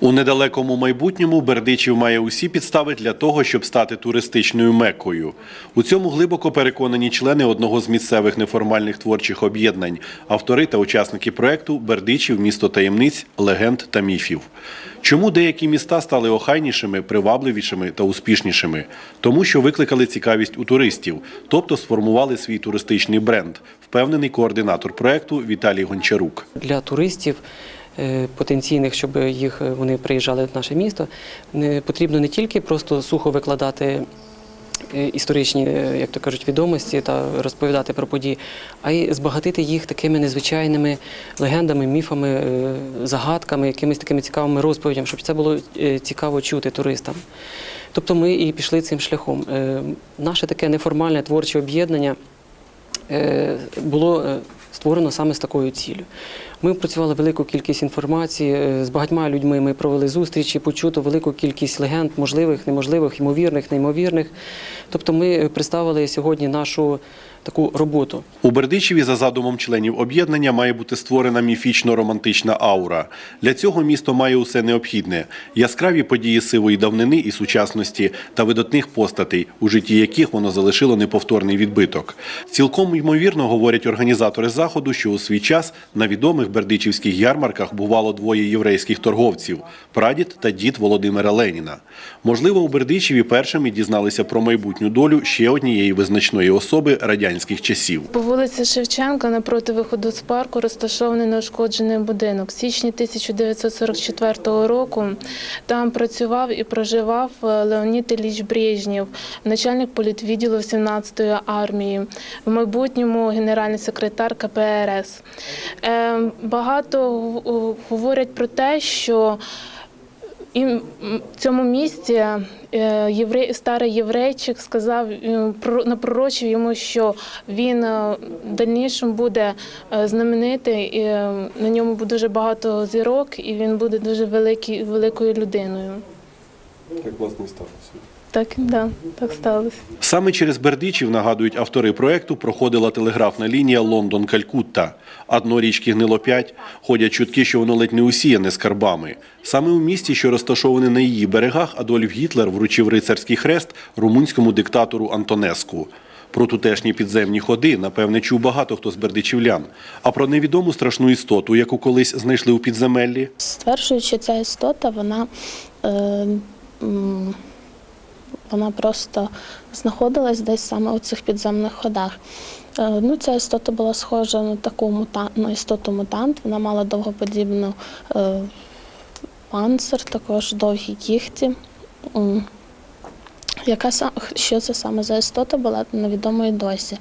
У недалекому майбутньому Бердичів має усі підстави для того, щоб стати туристичною меккою. У цьому глибоко переконані члени одного з місцевих неформальних творчих об'єднань, автори та учасники проекту Бердичів місто таємниць, легенд та міфів. Чому деякі міста стали охайнішими, привабливішими та успішнішими? Тому що викликали цікавість у туристів, тобто сформували свій туристичний бренд, впевнений координатор проекту Віталій Гончарук. для туристів потенційних, щоб їх е, вони приїжджали в наше місто, не потрібно не тільки просто сухо викладати. е, Історичні, е, як то кажуть, відомості та розповідати про події, а й збагатити їх такими незвичайними легендами, міфами, е, загадками, якимись такими цікавими розповідями, щоб це було е, цікаво чути туристам. Тобто ми і пішли цим шляхом. Е, Наше таке неформальне творче об'єднання е, було е, створено саме з такою ціллю. Ми опрацювали велику кількість інформації е, з багатьма людьми. Ми провели зустрічі, почуто велику кількість легенд, можливих, неможливих, ймовірних, неймовірних. Тобто, ми е, представили сьогодні нашу таку роботу. У Бердичеві за задумом членів об'єднання має бути створена міфічно-романтична аура. Для цього місто має усе необхідне: яскраві події сивої давнини і сучасності та видатних постатей, у житті яких воно залишило неповторний відбиток. Цілком ймовірно говорять організатори заходу, що у свій час на відомих бердичівських ярмарках бувало двоє єврейських торговців прадід та дід Володимира Леніна. Можливо, у Бердичеві першими дізналися про майбутню долю ще однієї визначної особи радянських часів. По вулиці Шевченка напроти виходу з парку розташований неушкоджений будинок. В січні 1944 року там працював і проживав е, Леонід Ілліч Брежнєв, начальник політвідділу 17-ї армії, в майбутньому генеральний секретар КПРС. Багато говорять про те, що в цьому місці е, єврей, старий єврейчик сказав, е, про- напророчив йому, що він е, в дальнішому буде знаменитий, і на ньому буде дуже багато зірок, і він буде дуже великий, великою людиною. Так власне сталося. Так, да, так сталося. Саме через Бердичів, нагадують автори проекту, проходила телеграфна лінія Лондон-Калькутта. А дно річки гнило 5 ходять чутки, що воно ледь не усіяне скарбами. Саме у місті, що розташоване на її берегах, Адольф Гітлер вручив рицарський хрест румунському диктатору Антонеску. Про тутешні підземні ходи, напевне, чув багато хто з бердичівлян. А про невідому страшну істоту, яку колись знайшли у підземеллі, Стверджують, що ця істота, вона, е, вона просто знаходилась десь саме у цих підземних ходах. Е, ну, ця істота була схожа на таку мута, на істоту мутант. Вона мала довгоподібну е, панцир, також довгі кігті. Яка що це саме за істота була, невідомо і досі.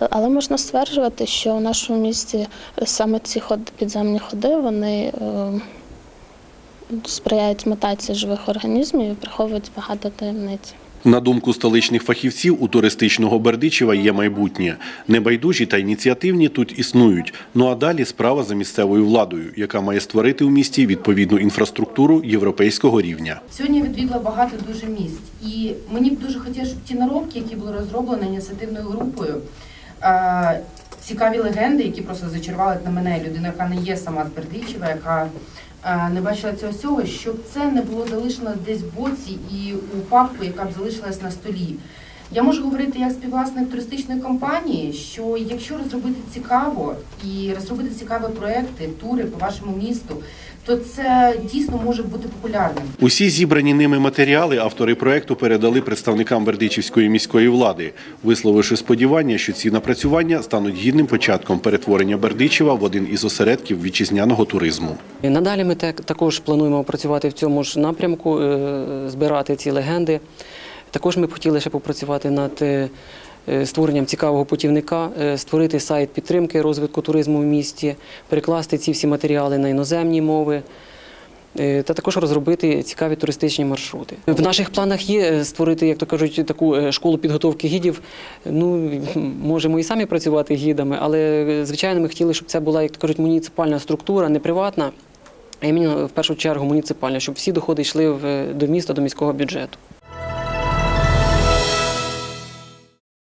Е, Але можна стверджувати, що у нашому місті саме ці підземні ходи вони е, сприяють мутації живих організмів і приховують багато таємниць. На думку столичних фахівців, у туристичного Бердичева є майбутнє. Небайдужі та ініціативні тут існують. Ну а далі справа за місцевою владою, яка має створити у місті відповідну інфраструктуру європейського рівня. Сьогодні я відвідала багато дуже місць, і мені б дуже хотілося, щоб ті наробки, які були розроблені ініціативною групою, цікаві легенди, які просто зачарували на мене людина, яка не є сама з Бердичева, яка не бачила цього всього, щоб це не було залишено десь в боці і у папку, яка б залишилась на столі. Я можу говорити як співвласник туристичної компанії, що якщо розробити цікаво і розробити цікаві проекти, тури по вашому місту, то це дійсно може бути популярним. Усі зібрані ними матеріали автори проекту передали представникам Бердичівської міської влади, висловивши сподівання, що ці напрацювання стануть гідним початком перетворення Бердичева в один із осередків вітчизняного туризму. І Надалі ми так- також плануємо працювати в цьому ж напрямку, е, збирати ці легенди. Також ми б хотіли ще попрацювати над е, е, створенням цікавого путівника, е, створити сайт підтримки розвитку туризму в місті, перекласти ці всі матеріали на іноземні мови. Та також розробити цікаві туристичні маршрути. В наших планах є створити, як то кажуть, таку школу підготовки гідів. Ну можемо і самі працювати гідами, але звичайно, ми хотіли, щоб це була, як то кажуть, муніципальна структура, не приватна, а іменно в першу чергу муніципальна, щоб всі доходи йшли до міста, до міського бюджету.